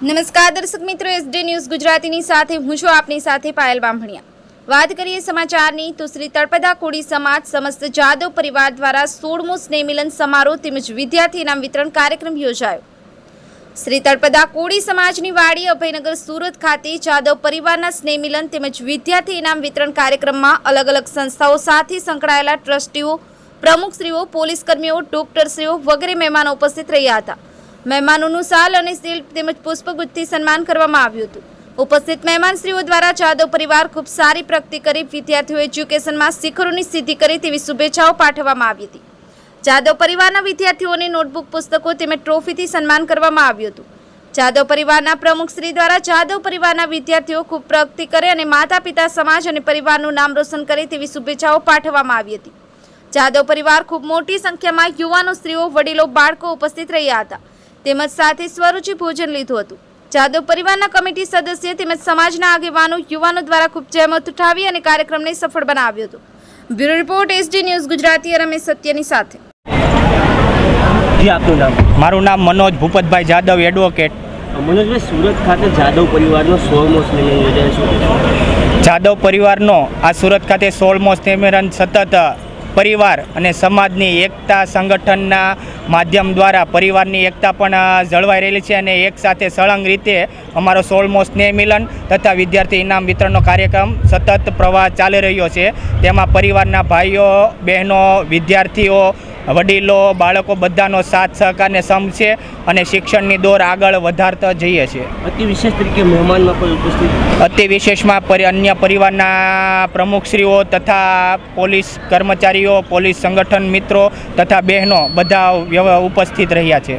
નમસ્કાર દર્શક મિત્રો એસડી ન્યૂઝ ગુજરાતીની સાથે હું છું આપની સાથે પાયલ બામણિયા વાત કરીએ સમાચારની, તો શ્રી તળપદા કોળી સમાજ સમસ્ત જાદવ પરિવાર દ્વારા સોળમો સ્નેહમિલન સમારોહ તેમજ વિદ્યાર્થી ઇનામ વિતરણ કાર્યક્રમ યોજાયો. શ્રી તળપદા કોળી સમાજની વાડી, અભયનગર, સુરત ખાતે જાદવ પરિવારના સ્નેહમિલન તેમજ વિદ્યાર્થી ઇનામ વિતરણ કાર્યક્રમમાં અલગ અલગ સંસ્થાઓ સાથે સંકળાયેલા ટ્રસ્ટીઓ, પ્રમુખશ્રીઓ પોલીસ કર્મીઓ ડોક્ટરશ્રીઓ વગેરે મહેમાનો ઉપસ્થિત રહ્યા હતા. મહેમાનોનું સાલ અને શિલ્પ તેમજ પુષ્પગુચ્છથી સન્માન કરવામાં આવ્યું હતું. ઉપસ્થિત મહેમાનશ્રીઓ દ્વારા જાદવ પરિવાર ખૂબ સારી પ્રગતિ કરી વિદ્યાર્થીઓ એજ્યુકેશનમાં શિખરોની સિદ્ધિ કરી તેવી શુભેચ્છાઓ પાઠવવામાં આવી હતી. જાદવ પરિવારના વિદ્યાર્થીઓને નોટબુક, પુસ્તકો તેમજ ટ્રોફીથી સન્માન કરવામાં આવ્યું હતું. જાદવ પરિવારના પ્રમુખ શ્રી દ્વારા જાદવ પરિવારના વિદ્યાર્થીઓ ખૂબ પ્રગતિ કરે અને માતા પિતા સમાજ અને પરિવારનું નામ રોશન કરે તેવી શુભેચ્છાઓ પાઠવવામાં આવી હતી. જાદવ પરિવાર ખૂબ મોટી સંખ્યામાં યુવાનો, સ્ત્રીઓ, વડીલો, બાળકો ઉપસ્થિત રહ્યા હતા. તેમજ સાથે સ્વરૂચિ ભોજન લીધું હતું. જાદવ પરિવારના કમિટી સદસ્ય તેમજ સમાજના આગેવાનો યુવાનો દ્વારા ખૂબ જહેમત ઉઠાવી અને કાર્યક્રમને સફળ બનાવ્યો હતો. Bureau report SD news Gujarati Ramesh સત્યની સાથે. જી આપનું નામ? મારું નામ મનોજ ભૂપતભાઈ જાદવ એડવોકેટ મનોજભાઈ સુરત ખાતે જાદવ પરિવારનો સોળમો યોજાય જાદવ પરિવારનો આ સુરત ખાતે સોળમો સ્નેમેરન સતત પરિવાર અને સમાજની એકતા સંગઠનના માધ્યમ દ્વારા પરિવારની એકતા પણ જળવાઈ રહેલી છે અને એક સાથે સળંગ રીતે અમારો સોળમો સ્નેહ મિલન તથા વિદ્યાર્થી ઇનામ વિતરણનો કાર્યક્રમ સતત પ્રવાહ ચાલી રહ્યો છે. તેમાં પરિવારના ભાઈઓ, બહેનો, વિદ્યાર્થીઓ વડીલો બાળકો બધાનો સાથ સહકારને સમ છે અને શિક્ષણની દોર આગળ વધારતા જઈએ છીએ. અતિ વિશેષ તરીકે મહેમાનમાં કોઈ ઉપસ્થિત? અતિ વિશેષમાં પરી અન્ય પરિવારના પ્રમુખશ્રીઓ તથા પોલીસ કર્મચારીઓ પોલીસ સંગઠન મિત્રો તથા બહેનો બધા ઉપસ્થિત રહ્યા છે.